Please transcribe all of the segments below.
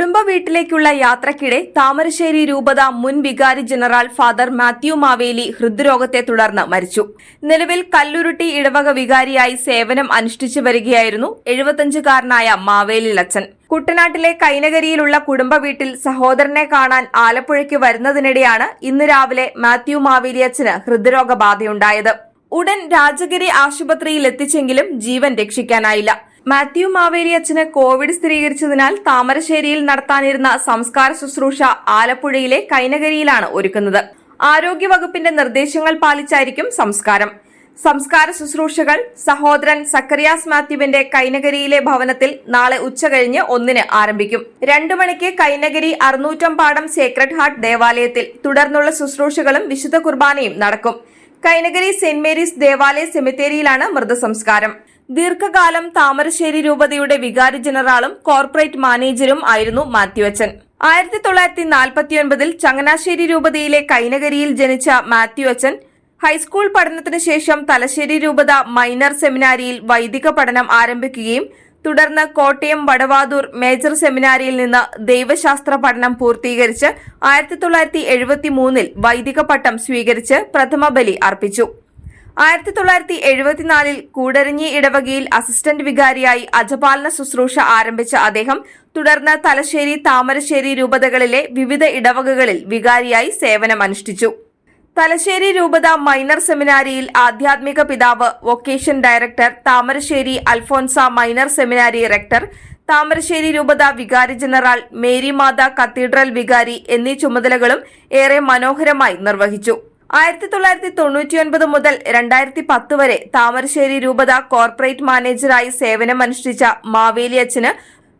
കുടുംബ വീട്ടിലേക്കുള്ള യാത്രക്കിടെ താമരശ്ശേരി രൂപത മുൻ വികാരി ജനറൽ ഫാദർ മാത്യു മാവേലി ഹൃദ്രോഗത്തെ തുടർന്ന് മരിച്ചു. നിലവിൽ കല്ലുരുട്ടി ഇടവക വികാരിയായി സേവനം അനുഷ്ഠിച്ചു വരികയായിരുന്നു എഴുപത്തഞ്ചുകാരനായ മാവേലി അച്ഛൻ കുട്ടനാട്ടിലെ കൈനകരിയിലുള്ള കുടുംബ വീട്ടിൽ സഹോദരനെ കാണാൻ ആലപ്പുഴയ്ക്ക് വരുന്നതിനിടെയാണ് ഇന്ന് രാവിലെ മാത്യു മാവേലി അച്ഛന് ഹൃദ്രോഗബാധയുണ്ടായത്. ഉടൻ രാജഗിരി ആശുപത്രിയിൽ എത്തിച്ചെങ്കിലും ജീവൻ രക്ഷിക്കാനായില്ല. മാത്യു മാവേലി അച്ഛന് കോവിഡ് സ്ഥിരീകരിച്ചതിനാൽ താമരശ്ശേരിയിൽ നടത്താനിരുന്ന സംസ്കാര ശുശ്രൂഷ ആലപ്പുഴയിലെ കൈനകരിയിലാണ് ഒരുക്കുന്നത്. ആരോഗ്യവകുപ്പിന്റെ നിർദ്ദേശങ്ങൾ പാലിച്ചായിരിക്കും സംസ്കാരം. സംസ്കാര ശുശ്രൂഷകൾ സഹോദരൻ സക്കറിയാസ് മാത്യുവിന്റെ കൈനഗരിയിലെ ഭവനത്തിൽ നാളെ ഉച്ചകഴിഞ്ഞ് ഒന്നിന് ആരംഭിക്കും. രണ്ടു മണിക്ക് കൈനഗരി അറുന്നൂറ്റം പാടം സേക്രഡ് ഹാർട്ട് ദേവാലയത്തിൽ തുടർന്നുള്ള ശുശ്രൂഷകളും വിശുദ്ധ കുർബാനയും നടക്കും. കൈനഗരി സെന്റ് മേരീസ് ദേവാലയ സെമിത്തേരിയിലാണ് മൃതസംസ്കാരം. ദീർഘകാലം താമരശ്ശേരി രൂപതയുടെ വികാരി ജനറാളും കോർപ്പറേറ്റ് മാനേജരും ആയിരുന്നു മാത്യു അച്ഛൻ ആയിരത്തി തൊള്ളായിരത്തി നാൽപ്പത്തിയൊൻപതിൽ ചങ്ങനാശ്ശേരി രൂപതയിലെ കൈനകരിയിൽ ജനിച്ച മാത്യു അച്ഛൻ ഹൈസ്കൂൾ പഠനത്തിന് ശേഷം തലശ്ശേരി രൂപത മൈനർ സെമിനാരിയിൽ വൈദിക പഠനം ആരംഭിക്കുകയും തുടർന്ന് കോട്ടയം വടവാതൂർ മേജർ സെമിനാരിയിൽ നിന്ന് ദൈവശാസ്ത്ര പഠനം പൂർത്തീകരിച്ച് ആയിരത്തി തൊള്ളായിരത്തി എഴുപത്തി മൂന്നിൽ വൈദിക പട്ടം സ്വീകരിച്ച് പ്രഥമ ബലി അർപ്പിച്ചു. ആയിരത്തി തൊള്ളായിരത്തി എഴുപത്തിനാലിൽ കൂടരഞ്ഞി ഇടവകയിൽ അസിസ്റ്റന്റ് വികാരിയായി അജപാലന ശുശ്രൂഷ ആരംഭിച്ച അദ്ദേഹം തുടർന്ന് തലശ്ശേരി താമരശ്ശേരി രൂപതകളിലെ വിവിധ ഇടവകകളിൽ വികാരിയായി സേവനമനുഷ്ഠിച്ചു. തലശ്ശേരി രൂപത മൈനർ സെമിനാരിയിൽ ആധ്യാത്മിക പിതാവ് vocation director Thamarassery Alphonsa minor സെമിനാരി റെക്ടർ താമരശ്ശേരി രൂപത വികാരി ജനറൽ മേരി മാതാ കത്തീഡ്രൽ വികാരി എന്നീ ചുമതലകളും ഏറെ മനോഹരമായി നിർവഹിച്ചു. ആയിരത്തി തൊള്ളായിരത്തി തൊണ്ണൂറ്റിയൊൻപത് മുതൽ രണ്ടായിരത്തി പത്ത് വരെ താമരശ്ശേരി രൂപത കോർപ്പറേറ്റ് മാനേജറായി സേവനമനുഷ്ഠിച്ച മാവേലി അച്ഛന്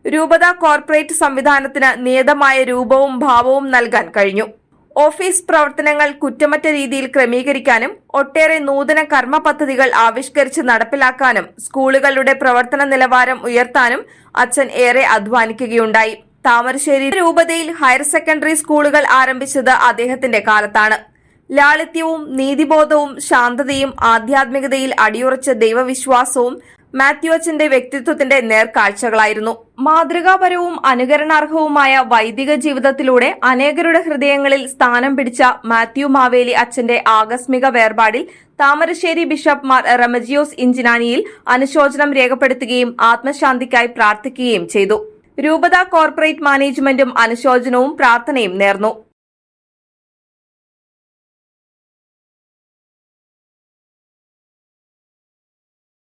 രൂപത കോർപ്പറേറ്റ് സംവിധാനത്തിന് നിയതമായ രൂപവും ഭാവവും നൽകാൻ കഴിഞ്ഞു. ഓഫീസ് പ്രവർത്തനങ്ങൾ കുറ്റമറ്റ രീതിയിൽ ക്രമീകരിക്കാനും ഒട്ടേറെ നൂതന കർമ്മ പദ്ധതികൾ ആവിഷ്കരിച്ച് നടപ്പിലാക്കാനും സ്കൂളുകളുടെ പ്രവർത്തന നിലവാരം ഉയർത്താനും അച്ഛൻ ഏറെ അധ്വാനിക്കുകയുണ്ടായി. താമരശ്ശേരി രൂപതയിൽ ഹയർ സെക്കൻഡറി സ്കൂളുകൾ ആരംഭിച്ചത് അദ്ദേഹത്തിന്റെ കാലത്താണ്. ലാളിത്യവും നീതിബോധവും ശാന്തതയും ആധ്യാത്മികതയിൽ അടിയുറച്ച ദൈവവിശ്വാസവും മാത്യു അച്ഛന്റെ വ്യക്തിത്വത്തിന്റെ നേർക്കാഴ്ചകളായിരുന്നു. മാതൃകാപരവും അനുകരണാർഹവുമായ വൈദിക ജീവിതത്തിലൂടെ അനേകരുടെ ഹൃദയങ്ങളിൽ സ്ഥാനം പിടിച്ച മാത്യു മാവേലി അച്ഛന്റെ ആകസ്മിക വേർപാടിൽ താമരശ്ശേരി ബിഷപ്പ് മാർ റമജിയോസ് ഇഞ്ചിനാനിയിൽ അനുശോചനം രേഖപ്പെടുത്തുകയും ആത്മശാന്തിക്കായി പ്രാർത്ഥിക്കുകയും ചെയ്തു. രൂപത കോർപ്പറേറ്റ് മാനേജ്മെന്റും അനുശോചനവും പ്രാർത്ഥനയും നേർന്നു.